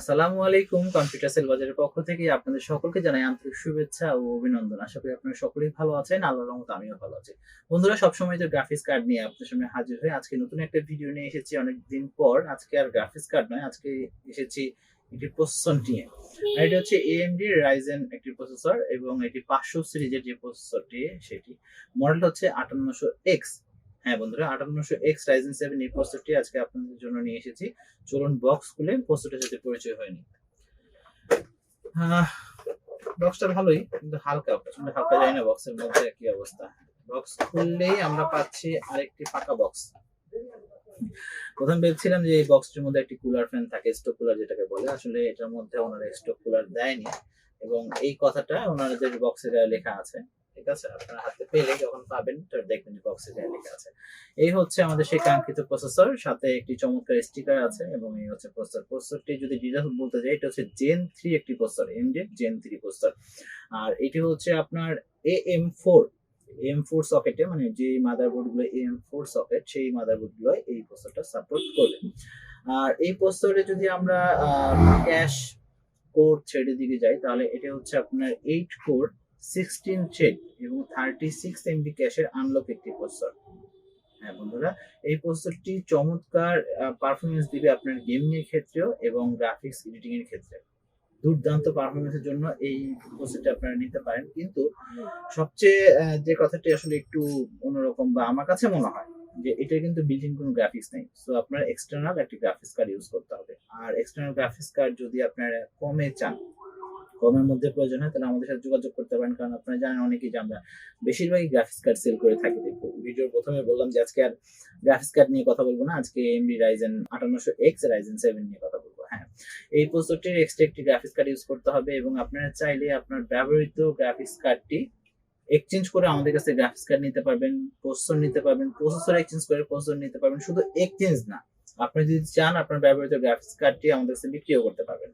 আসসালামু আলাইকুম computer sell বাজারের পক্ষ থেকে আপনাদের সকলকে জানাই আন্তরিক শুভেচ্ছা ও অভিনন্দন। আশা করি আপনারা সকলেই ভালো আছেন, আল্লাহর রহমতে আমিও ভালো আছি। বন্ধুরা, সবসময় তো গ্রাফিক্স কার্ড নিয়ে আপনাদের সামনে হাজির হয়ে আজকে নতুন একটা ভিডিও নিয়ে এসেছি অনেকদিন পর। আজকে আর গ্রাফিক্স কার্ড নয়, আজকে এসেছি একটি প্রসেসর নিয়ে। আর এটা হচ্ছে এএমডি রাইজেন একটি প্রসেসর এবং এটি পাঁচশো সিরিজের যে প্রসেসরটি সেটি। মডেল হচ্ছে আটান্নশো এক্স হ্যাঁ বন্ধুরা আটান্নশো এক্স রাইজেন সেভেন এই প্রসেসরটি আজকে আপনাদের জন্য নিয়ে এসেছি। চলুন বক্স খুলে প্রস্তুতের সাথে পরিচয় হয়নি বক্সটা ভালোই, কিন্তু হালকা প্রচণ্ড হালকা যায় না বক্সের মধ্যে কি অবস্থা। বক্স খুললেই আমরা পাচ্ছি আরেকটি পাকা বক্স প্রথম ভেবেছিলাম যে এই বক্সটির মধ্যে একটি কুলার ফ্যান থাকে স্টক কুলার যেটাকে বলে। আসলে এটার মধ্যে ওনারা স্টক কুলার দেয়নি। এবং এই কথাটা ওনাদের বক্সের গায়ে লেখা আছে। ঠিক আছে? আপনারা হাতে পেলে যখন পাবেন দেখবেন যে বক্সের গায়ে লেখা আছে। এই হচ্ছে আমাদের সেই কাঙ্ক্ষিত প্রসেসর সাথে একটি চমৎকার স্টিকার আছে এবং এই হচ্ছে প্রসেসর প্রসেসরটি যদি ডিটেলস বলতে যাই, এটা হচ্ছে জেন থ্রি একটি processor AMD Zen three processor আর এটি হচ্ছে আপনার A M four M four সকেটে মানে যে মাদারবোর্ডগুলো এম ফোর সকেট সেই মাদারবোর্ডগুলো এই প্রসেসরটা সাপোর্ট করবে। আর এই প্রসেসরে যদি আমরা ক্যাশ কোর থ্রেডের দিকে যাই, তাহলে এটা হচ্ছে আপনার এইট কোর সিক্সটিন থ্রেড এবং থার্টি সিক্স এমবি ক্যাশের আনলক একটি প্রসেসর হ্যাঁ বন্ধুরা, এই প্রসেসরটি চমৎকার পারফরমেন্স দিবে আপনার গেমিং এর ক্ষেত্রেও এবং গ্রাফিক্স এডিটিং এর ক্ষেত্রে। দুর্দান্ত পারফরমেন্সের জন্য এই প্রসেসরটি আপনারা নিতে পারেন। কিন্তু সবচেয়ে যে কথাটি আসলে একটু অন্যরকম বা আমার কাছে মনে হয় যে এটা কিন্তু ইন কোনো গ্রাফিক্স নেই। সো আপনার এক্সটার্নাল একটি গ্রাফিক্স কার্ড ইউজ করতে হবে। আর এক্সটার্নাল গ্রাফিক্স কার্ড যদি আপনারা কমে চান কমের মধ্যে প্রয়োজন হয়, তাহলে আমাদের সাথে যোগাযোগ করতে পারেন। কারণ আপনারা জানেন অনেকেই যে আমরা বেশিরভাগই গ্রাফিক্স কার্ড সেল করে থাকি। ভিডিওর প্রথমে বললাম যে আজকে আর গ্রাফিক্স কার্ড নিয়ে কথা বলব না। আজকে এমডি রাইজেন আটান্নশো এক্স রাইজেন সেভেন নিয়ে কথা বলব। হ্যাঁ এই প্রসেসরটির এক্সট্রা একটি গ্রাফিক্স কার্ড ইউজ করতে হবে এবং আপনারা চাইলে আপনার ব্যবহৃত গ্রাফিক্স কার্ডটি এক্সচেঞ্জ করে আমাদের কাছে গ্রাফিক্স কার্ড নিতে পারবেন প্রসেসর নিতে পারবেন প্রসেসর এক্সচেঞ্জ করে প্রসেসর নিতে পারবেন। শুধু এক্সচেঞ্জ না, আপনি যদি চান আপনার ব্যবহৃত গ্রাফিক্স কার্ডটি আমাদের কাছে বিক্রিও করতে পারবেন।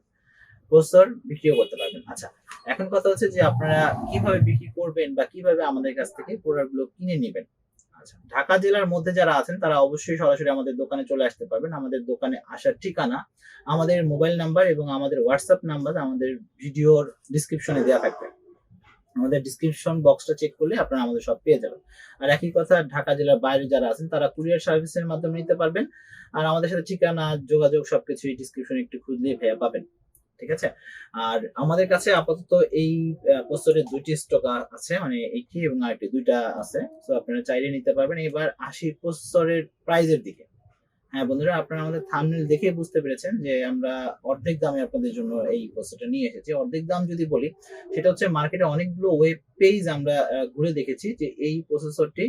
প্রসেসর বিক্রিও করতে পারবেন। আচ্ছা এখন কথা হচ্ছে যে আপনারা কীভাবে বিক্রি করবেন বা কীভাবে আমাদের কাছ থেকে প্রোডাক্টগুলো কিনে নেবেন? আচ্ছা ঢাকা জেলার মধ্যে যারা আছেন, তারা অবশ্যই সরাসরি আমাদের দোকানে চলে আসতে পারবেন। আমাদের দোকানে আসার ঠিকানা, আমাদের মোবাইল নাম্বার এবং আমাদের হোয়াটসঅ্যাপ নাম্বার আমাদের ভিডিওর ডিসক্রিপশনে দেওয়া থাকবে। আমাদের ডিসক্রিপশন বক্সটা চেক করলে আপনারা আমাদের সব পেয়ে যাবেন। আর একই কথা, ঢাকা জেলার বাইরে যারা আছেন, তারা কুরিয়ার সার্ভিসের মাধ্যমে নিতে পারবেন। আর আমাদের সাথে ঠিকানা, যোগাযোগ সবকিছুই ডিসক্রিপশনে একটু খুঁজলেই পাবেন। ঠিক আছে? আর আমাদের কাছে আপাতত এই প্রস্তরের দুইটি স্টক আছে মানে একটি এবং আরেকটি, দুইটা আছে। তো আপনারা চাইলে নিতে পারবেন। এবার আশি প্রস্তরের প্রাইজের দিকে। হ্যাঁ বন্ধুরা, আপনারা আমাদের থামনেল দেখে বুঝতে পেরেছেন যে আমরা অর্ধেক দামে আপনাদের জন্য এই প্রস্তরটা নিয়ে এসেছি। অর্ধেক দাম যদি বলি, সেটা হচ্ছে মার্কেটে অনেকগুলো ওয়েব পেজ আমরা ঘুরে দেখেছি যে এই প্রসেসরটি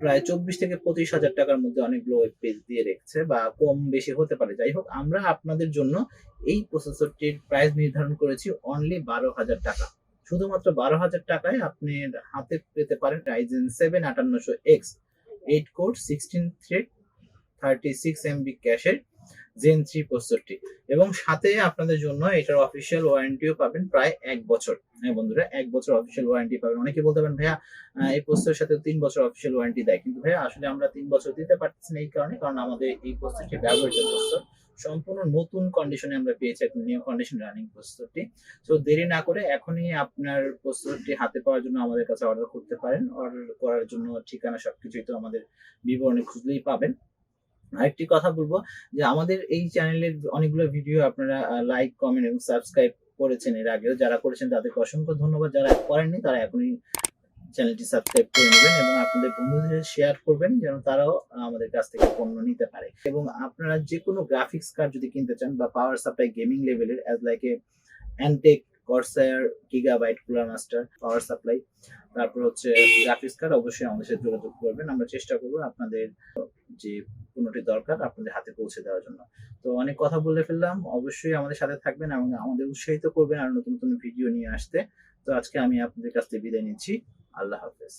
প্রায় চব্বিশ থেকে পঁচিশ হাজার টাকার মধ্যে অনেকগুলো ওয়েব পেজ দিয়ে রেখেছে বা কম বেশি হতে পারে। যাই হোক, আমরা আপনাদের জন্য এই প্রসেসরটির প্রাইস নির্ধারণ করেছি অনলি বারো হাজার টাকা। শুধুমাত্র বারো হাজার টাকায় আপনি হাতে পেতে পারেন Ryzen seven আটান্নশো X eight core sixteen thread thirty six MB ক্যাশের জেন থ্রি প্রসেসরটি এবং সাথে আপনাদের জন্য এটার অফিসিয়াল ওয়ারেন্টিও পাবেন প্রায় এক বছর। হ্যাঁ বন্ধুরা, এক বছর অফিসিয়াল ওয়ারেন্টি পাবেন। অনেকে বলতে পারেন, ভাইয়া এই প্রসেসরের সাথে তিন বছর অফিসিয়াল ওয়ারেন্টি দেয়। কিন্তু ভাইয়া, আসলে আমরা তিন বছর দিতে পারতেছি না এই কারণে, কারণ আমাদের এই প্রসেসরটি ব্যবহৃত প্রসেসর সম্পূর্ণ নতুন কন্ডিশনে আমরা পেয়েছি একদম নিউ কন্ডিশন রানিং প্রসেসরটি তো দেরি না করে এখনই আপনার প্রসেসরটি হাতে পাওয়ার জন্য আমাদের কাছে অর্ডার করতে পারেন। অর্ডার করার জন্য ঠিকানা সবকিছুই তো আমাদের বিবরণে খুঁজলেই পাবেন। আরেকটি কথা বলব যে আমাদের এই চ্যানেলের অনেকগুলো ভিডিও আপনারা লাইক কমেন্ট এবং সাবস্ক্রাইব করেছেন এর আগেও। যারা করেছেন তাদেরকে অসংখ্য ধন্যবাদ। যারা করেননি তারা এখনই চ্যানেলটি সাবস্ক্রাইব করে নেবেন এবং আপনাদের বন্ধুদের শেয়ার করবেন যেন তারাও আমাদের কাছ থেকে পণ্য নিতে পারে। এবং আপনারা যে কোনো গ্রাফিক্স কার্ড যদি কিনতে চান বা পাওয়ার সাপ্লাই গেমিং লেভেলের as like a Antec Corsair Gigabyte Cooler Master power supply তারপর হচ্ছে গ্রাফিক্স কার্ড অবশ্যই আমাদের সাথে যোগাযোগ করবেন। আমরা চেষ্টা করব আপনাদের যে কোনোটি দরকার আপনাদের হাতে পৌঁছে দেওয়ার জন্য। তো অনেক কথা বলে ফেললাম। অবশ্যই আমাদের সাথে থাকবেন এবং আমাদের উৎসাহিত করবেন আর নতুন নতুন ভিডিও নিয়ে আসতে। তো আজকে আমি আপনাদের কাছ থেকে বিদায় নিচ্ছি। আল্লাহ হাফেজ।